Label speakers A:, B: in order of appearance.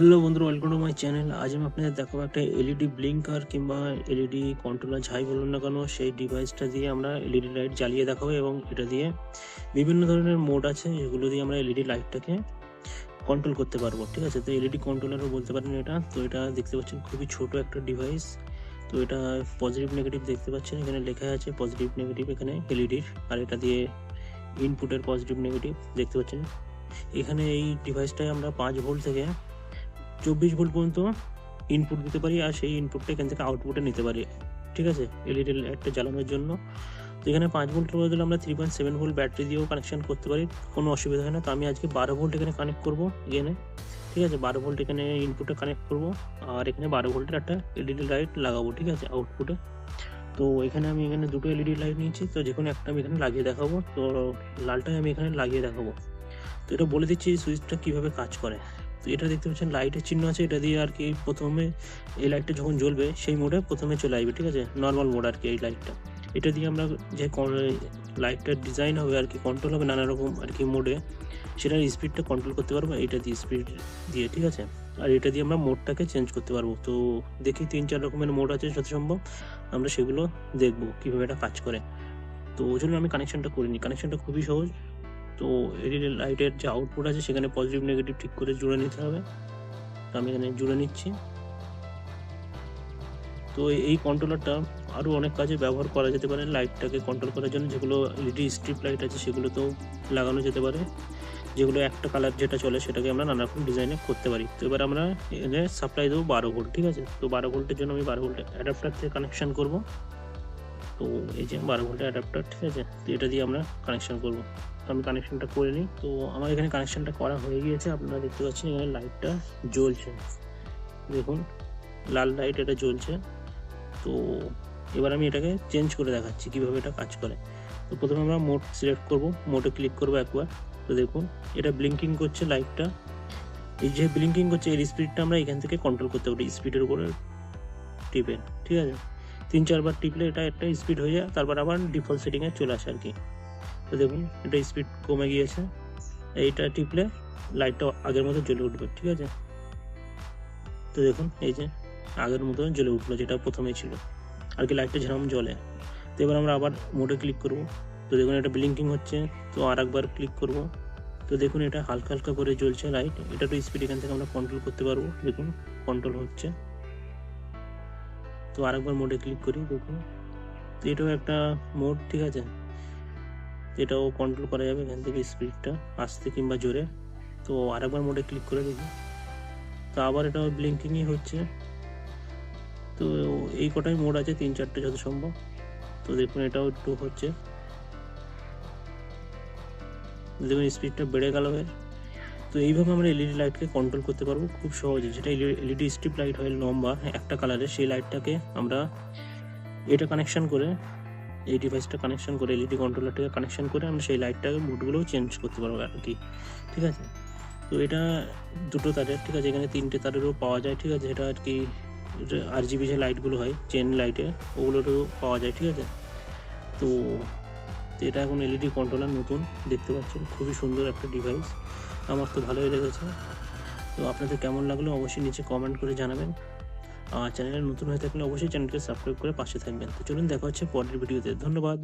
A: Hello বন্ধুরা welcome to my channel আজ আমি আপনাদের দেখাবো একটা এলইডি ব্লিঙ্কার কিংবা এলইডি কন্ট্রোলার যাই বলুন না কেন, সেই ডিভাইসটা দিয়ে আমরা এলইডি লাইট জ্বালিয়ে দেখাবো এবং এটা দিয়ে বিভিন্ন ধরনের মোড আছে যেগুলো দিয়ে আমরা এলইডি লাইটটাকে কন্ট্রোল করতে পারব, ঠিক আছে? তো এলইডি কন্ট্রোলারও বলতে পারেন এটা। তো এটা দেখতে পাচ্ছেন খুবই ছোট একটা ডিভাইস তো এটা পজিটিভ নেগেটিভ দেখতে পাচ্ছেন, এখানে লেখা আছে পজিটিভ নেগেটিভ এখানে এলইডির আর এটা দিয়ে ইনপুটের পজিটিভ নেগেটিভ দেখতে পাচ্ছেন। এখানে এই ডিভাইসটায় আমরা পাঁচ ভোল্ট থেকে চব্বিশ ভোল্ট পর্যন্ত ইনপুট দিতে পারি আর সেই ইনপুটটা এখান থেকে আউটপুটে নিতে পারি। ঠিক আছে? এলইডি লাইটটা জ্বালানোর জন্য। তো এখানে পাঁচ ভোল্টের বদলে আমরা three point seven volt battery দিয়েও কানেকশন করতে পারি। কোনো অসুবিধা হয় না। তো আমি আজকে বারো ভোল্ট এখানে কানেক্ট করব এখানে ঠিক আছে? বারো ভোল্ট এখানে ইনপুটে কানেক্ট করব। আর এখানে বারো ভোল্টের একটা এলইডি লাইট লাগাবো। ঠিক আছে? আউটপুটে তো এখানে আমি এখানে দুটো এলইডি লাইট নিয়েছি। তো যে কোনো একটা আমি এখানে লাগিয়ে দেখাবো। তো লালটাই আমি এখানে লাগিয়ে দেখাবো। তো এটা বলে দিচ্ছি সুইচটা কীভাবে কাজ করে। তো এটা দেখতে পাচ্ছেন লাইটের চিহ্ন আছে, এটা দিয়ে আর কি প্রথমে এই লাইটটা যখন জ্বলবে, সেই মোডে প্রথমে চলে আসবে, ঠিক আছে? নর্মাল মোড আর কি এই লাইটটা এটা দিয়ে আমরা যে লাইটটার ডিজাইন হবে আর কি কন্ট্রোল হবে নানা রকম আর কি মোডে সেটার স্পিডটা কন্ট্রোল করতে পারব, এটা দিয়ে স্পিড দিয়ে, ঠিক আছে? আর এটা দিয়ে আমরা মোডটাকে চেঞ্জ করতে পারব। তো দেখি তিন চার রকমের মোড আছে যত সম্ভব, আমরা সেগুলো দেখব কীভাবে এটা কাজ করে। তো ওই জন্য আমি কানেকশনটা করিনি। কানেকশানটা খুবই সহজ। তো এলইডি লাইটের যে আউটপুট আছে, সেখানে পজিটিভ নেগেটিভ ঠিক করে জুড়ে নিতে হবে। তো আমি এখানে জুড়ে নিচ্ছি। তো এই কন্ট্রোলারটা আরও অনেক কাজে ব্যবহার করা যেতে পারে লাইটটাকে কন্ট্রোল করার জন্য, যেগুলো এলইডি স্ট্রিপ লাইট আছে, সেগুলোতেও লাগানো যেতে পারে। যেগুলো একটা কালার যেটা চলে, সেটাকে আমরা নানা রকম ডিজাইনে করতে পারি। তো এবার আমরা এখানে সাপ্লাই দেবো বারো ভোল্ট ঠিক আছে? তো বারো ভোল্টের জন্য আমি বারো ভোল্টের অ্যাডাপ্টার থেকে কানেকশান করব। তো এই যে বারো ভোল্টের অ্যাডাপ্টার ঠিক আছে? তো এটা দিয়ে আমরা কানেকশান করব। আমি কানেকশনটা করে নিই। তো আমার এখানে কানেকশনটা করা হয়ে গিয়েছে, আপনারা দেখতে পাচ্ছেন এখানে লাইটটা জ্বলছে। দেখুন, লাল লাইট এটা জ্বলছে। তো এবার আমি এটাকে চেঞ্জ করে দেখাচ্ছি, কীভাবে এটা কাজ করে। তো প্রথমে আমরা মোড সিলেক্ট করব মোডে ক্লিক করব একবার। তো দেখুন, এটা ব্লিঙ্কিং করছে লাইটটা এই যে ব্লিঙ্কিং করছে, এর স্পিডটা আমরা এখান থেকে কন্ট্রোল করতে পারি স্পিডের উপরে টিপে, ঠিক আছে? তিন, চারবার টিপলে এটা একটা স্পিড হয়ে যায়, তারপর আবার ডিফল্ট সেটিংয়ে চলে আসে আর কি। তো দেখুন, এটা স্পিড কমে গিয়েছে। এইটা টিপলে লাইটটা আগের মতো জ্বলে উঠবে, ঠিক আছে? তো দেখুন, এই যে আগের মতো জ্বলে উঠল, যেটা প্রথমে ছিল। আর কি লাইটটা যেরকম জ্বলে তো এবার আমরা আবার মোডে ক্লিক করব। তো দেখুন, এটা ব্লিঙ্কিং হচ্ছে, তো আর একবার ক্লিক করব। তো দেখুন, এটা হালকা হালকা করে জ্বলছে লাইট এটা তো স্পিড এখান থেকে আমরা কন্ট্রোল করতে পারব। দেখুন কন্ট্রোল হচ্ছে। তো আরেকবার মোডে ক্লিক করি, দেখুন। তো এটাও একটা মোড ঠিক আছে? এটাও কন্ট্রোল করা যাবে এখান থেকে স্পিডটা আস্তে কিংবা জোরে। তো আরেকবার মোডে ক্লিক করে দেখি। তো আবার এটা ব্লিঙ্কিংই হচ্ছে। তো এই কটাই মোড আছে, তিন চারটে যত সম্ভব। তো দেখুন এটাও একটু হচ্ছে। দেখুন স্পিডটা বেড়ে গেল এর। তো এইভাবে আমরা এলইডি লাইটকে কন্ট্রোল করতে পারব খুব সহজে। যেটা এলইডি স্ট্রিপ লাইট হয়, লম্বা একটা কালারের সেই লাইটটাকে আমরা এটা কানেকশন করে এই ডিভাইসটা কানেকশন করে এলইডি কন্ট্রোলারটাকে কানেকশন করে আমরা সেই লাইটটাকে মুডগুলোও চেঞ্জ করতে পারব আর কি? ঠিক আছে? তো এটা দুটো তারের, ঠিক আছে? এখানে তিনটে তারেরও পাওয়া যায়, ঠিক আছে? এটা আর কি আর জিবি যে লাইটগুলো হয় চেন লাইটে ওগুলোরও পাওয়া যায়, ঠিক আছে? তো এটা এখন এলইডি কন্ট্রোলার নতুন, দেখতে পাচ্ছেন? খুবই সুন্দর একটা ডিভাইস আমার তো ভালোই লেগেছে। তো আপনাদের কেমন লাগল অবশ্যই নিচে কমেন্ট করে জানাবেন। চ্যানেলে নতুন হয়ে থাকলে অবশ্যই চ্যানেলকে সাবস্ক্রাইব করে পাশে থাকবেন। তো চলুন দেখা হচ্ছে পরের ভিডিওতে। ধন্যবাদ।